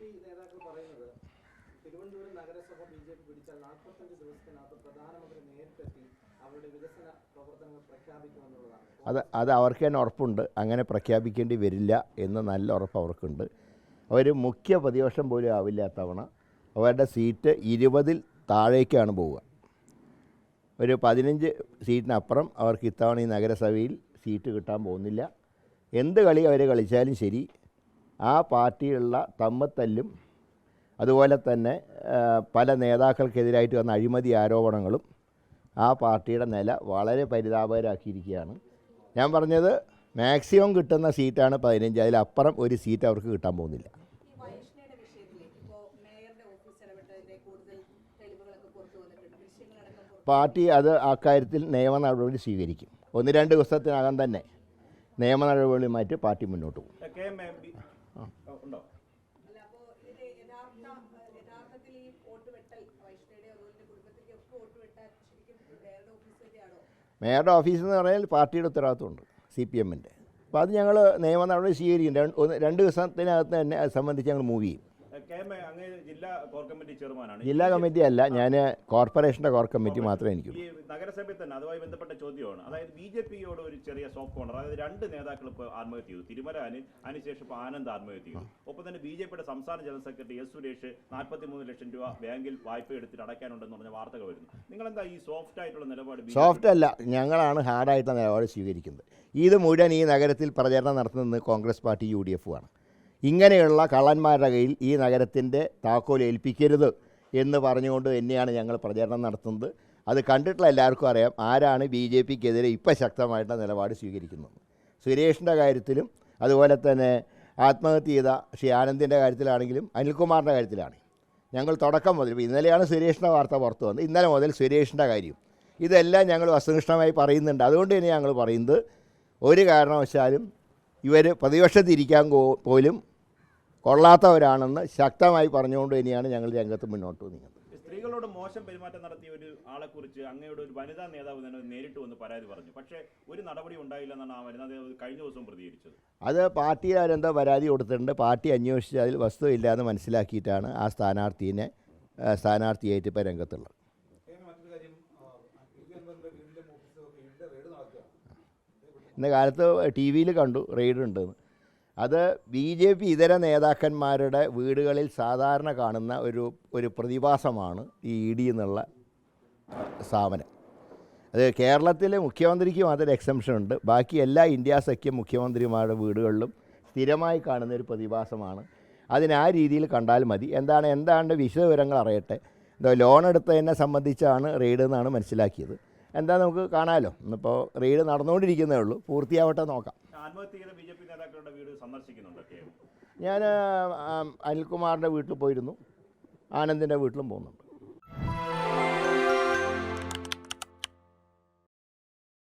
P നേതാക്കൾ പറയുന്നത് തിരുവനന്തപുരം നഗരസഭ ബി ജെ പി പിടിച്ചാൽ നാൽപ്പത്തഞ്ച് ദിവസത്തിനകത്ത് പ്രധാനമന്ത്രി നേരിട്ടെത്തി അവരുടെ വികസന പ്രവർത്തനങ്ങൾ പ്രഖ്യാപിക്കുമെന്നുള്ളതാണ്. അത് അത് അവർക്ക് തന്നെ ഉറപ്പുണ്ട്. അങ്ങനെ പ്രഖ്യാപിക്കേണ്ടി വരില്ല എന്ന് നല്ല ഉറപ്പ് അവർക്കുണ്ട്. അവർ മുഖ്യ പ്രതിപക്ഷം പോലും ആവില്ല തവണ. അവരുടെ സീറ്റ് ഇരുപതിൽ താഴേക്കാണ് പോവുക. ഒരു പതിനഞ്ച് സീറ്റിനപ്പുറം അവർക്ക് ഇത്തവണ ഈ നഗരസഭയിൽ സീറ്റ് കിട്ടാൻ പോകുന്നില്ല. എന്ത് കളി അവർ കളിച്ചാലും ശരി ആ പാർട്ടിയിലുള്ള തമ്മത്തല്ലും അതുപോലെ തന്നെ പല നേതാക്കൾക്കെതിരായിട്ട് വന്ന അഴിമതി ആരോപണങ്ങളും ആ പാർട്ടിയുടെ നില വളരെ പരിതാപകരാക്കിയിരിക്കുകയാണ്. ഞാൻ പറഞ്ഞത് മാക്സിമം കിട്ടുന്ന സീറ്റാണ് പതിനഞ്ച് അതിലപ്പുറം ഒരു സീറ്റ് അവർക്ക് കിട്ടാൻ പോകുന്നില്ല. പാർട്ടി അത് അക്കാര്യത്തിൽ നിയമ നടപടി സ്വീകരിക്കും. ഒന്ന് രണ്ട് ദിവസത്തിനകം തന്നെ നിയമ നടപടിയുമായിട്ട് പാർട്ടി മുന്നോട്ട് പോകും. കെ എം എം പി ഉണ്ടോ അപ്പോൾ ഇത് യഥാർത്ഥ യഥാർത്ഥത്തിൽ ഈ വോട്ട് വെട്ടൽ വൈഷ്ണയുടെ അതുപോലെ കുടുംബത്തിലേക്ക് വോട്ട് വെട്ടാൻ ശരിക്കും മേയറുടെ ഓഫീസ് എന്ന് പറഞ്ഞാൽ പാർട്ടിയുടെ ഉത്തരവാദിത്വമുണ്ട് സി പി എമ്മിന്റെ. അപ്പോൾ അത് ഞങ്ങൾ നിയമ നടപടി സ്വീകരിക്കും. രണ്ട് രണ്ട് ദിവസത്തിനകത്ത് തന്നെ അത് സംബന്ധിച്ച് ഞങ്ങൾ മൂവ് ചെയ്യും. ജില്ലാ കോർ കമ്മിറ്റി ചെയർമാനാണ്. ജില്ലാ കമ്മിറ്റി അല്ല ഞാൻ കോർപ്പറേഷന്റെ കോർ കമ്മിറ്റി മാത്രമേ എനിക്ക് ഈ നഗരസഭയിൽ തന്നെ അതുമായി ബന്ധപ്പെട്ട ചോദ്യമാണ്. അതായത് ബി ജെ പിയോട് ഒരു ചെറിയ സോഫ്റ്റ് കോർണർ അതായത് രണ്ട് നേതാക്കൾ ഇപ്പോൾ ആത്മഹത്യ ചെയ്തു. തിരുമല അനിൽ അതിനുശേഷം ഇപ്പോൾ ആനന്ദ് ആത്മഹത്യ ചെയ്തു. ഒപ്പം തന്നെ ബി ജെ പിയുടെ സംസ്ഥാന ജനറൽ സെക്രട്ടറി എസ് സുരേഷ് നാൽപ്പത്തി മൂന്ന് ലക്ഷം രൂപ ബാങ്കിൽ വായ്പ എടുത്തിട്ട് അടയ്ക്കാനുണ്ടെന്ന് പറഞ്ഞ വാർത്തകൾ വരുന്നു. നിങ്ങൾ എന്താ ഈ സോഫ്റ്റ് ആയിട്ടുള്ള നിലപാട് സോഫ്റ്റ് അല്ല ഞങ്ങളാണ് ഹാർഡായിട്ടുള്ള നിലപാട് സ്വീകരിക്കുന്നത്. ഇത് മുഴുവൻ ഈ നഗരത്തിൽ പ്രചരണം നടത്തുന്നത് കോൺഗ്രസ് പാർട്ടി യു ഡി എഫുമാണ് ഇങ്ങനെയുള്ള കള്ളന്മാരുടെ കയ്യിൽ ഈ നഗരത്തിന്റെ താക്കോൽ ഏൽപ്പിക്കരുത് എന്ന് പറഞ്ഞുകൊണ്ട് തന്നെയാണ് ഞങ്ങൾ പ്രചരണം നടത്തുന്നത്. അത് കണ്ടിട്ടുള്ള എല്ലാവർക്കും അറിയാം ആരാണ് ബി ജെ പിക്കെതിരെ ഇപ്പം ശക്തമായിട്ടുള്ള നിലപാട് സ്വീകരിക്കുന്നത്. സുരേഷിന്റെ കാര്യത്തിലും അതുപോലെ തന്നെ ആത്മഹത്യ ചെയ്ത ശ്രീ ആനന്ദിന്റെ കാര്യത്തിലാണെങ്കിലും അനിൽകുമാറിന്റെ കാര്യത്തിലാണ് ഞങ്ങൾ തുടക്കം മുതൽ ഇന്നലെയാണ് സുരേഷിന്റെ വാർത്ത പുറത്തു വന്നത്. ഇന്നലെ മുതൽ സുരേഷിന്റെ കാര്യം. ഇതെല്ലാം ഞങ്ങൾ വസ്തുനിഷ്ഠമായി പറയുന്നുണ്ട്. അതുകൊണ്ട് തന്നെ ഞങ്ങൾ പറയുന്നത് ഒരു കാരണവശാലും ഇവർ പ്രതിപക്ഷത്തിരിക്കാൻ പോലും കൊള്ളാത്തവരാണെന്ന് ശക്തമായി പറഞ്ഞുകൊണ്ട് തന്നെയാണ് ഞങ്ങൾ രംഗത്ത് മുന്നോട്ട് നീങ്ങുന്നത്. സ്ത്രീകളോട് മോശം പെരുമാറ്റം നടത്തിയ ഒരു ആളെ കുറിച്ച് അങ്ങയുടെ ഒരു വനിതാ നേതാവ് തന്നെ നേരിട്ട് വന്ന് പരാതി പറഞ്ഞു. പക്ഷേ ഒരു നടപടി ഉണ്ടായില്ല എന്നാണ് ആ വനിതാ നേതാവ് കഴിഞ്ഞ ദിവസം പ്രതികരിച്ചത്. അത് പാർട്ടിയാരെന്താ പരാതി കൊടുത്തിട്ടുണ്ട്. പാർട്ടി അന്വേഷിച്ച് അതിൽ വസ്തു എന്ന് മനസ്സിലാക്കിയിട്ടാണ് ആ സ്ഥാനാർത്ഥീനെ ആ, സ്ഥാനാർത്ഥിയായിട്ട് ഇപ്പോൾ രംഗത്തുള്ളത്. ഇന്ന് കാലത്ത് ടി വിയിൽ കണ്ടു റെയ്ഡ് ഉണ്ടെന്ന്. അത് ബി ജെ പി ഇതര നേതാക്കന്മാരുടെ വീടുകളിൽ സാധാരണ കാണുന്ന ഒരു ഒരു പ്രതിഭാസമാണ് ഈ ഇ ഡി എന്നുള്ള സ്ഥാപനം. അത് കേരളത്തിലെ മുഖ്യമന്ത്രിക്ക് മാത്രം എക്സംഷൻ ഉണ്ട്. ബാക്കി എല്ലാ ഇന്ത്യ സഖ്യം മുഖ്യമന്ത്രിമാരുടെ വീടുകളിലും സ്ഥിരമായി കാണുന്ന ഒരു പ്രതിഭാസമാണ്. അതിന് ആ രീതിയിൽ കണ്ടാൽ മതി. എന്താണ് എന്താണ് വിശദവിവരങ്ങൾ അറിയട്ടെ? എന്തോ ലോൺ എടുത്തതിനെ സംബന്ധിച്ചാണ് റെയ്ഡ് എന്നാണ് മനസ്സിലാക്കിയത്. എന്താ നമുക്ക് കാണാമല്ലോ ഇന്നിപ്പോൾ റെയ്ഡ് നടന്നുകൊണ്ടിരിക്കുന്നേ ഉള്ളൂ. പൂർത്തിയാവട്ടെ നോക്കാം. ഞാൻ അനിൽകുമാറിന്റെ വീട്ടിൽ പോയിരുന്നു. ആനന്ദിന്റെ വീട്ടിലും പോകുന്നുണ്ട്.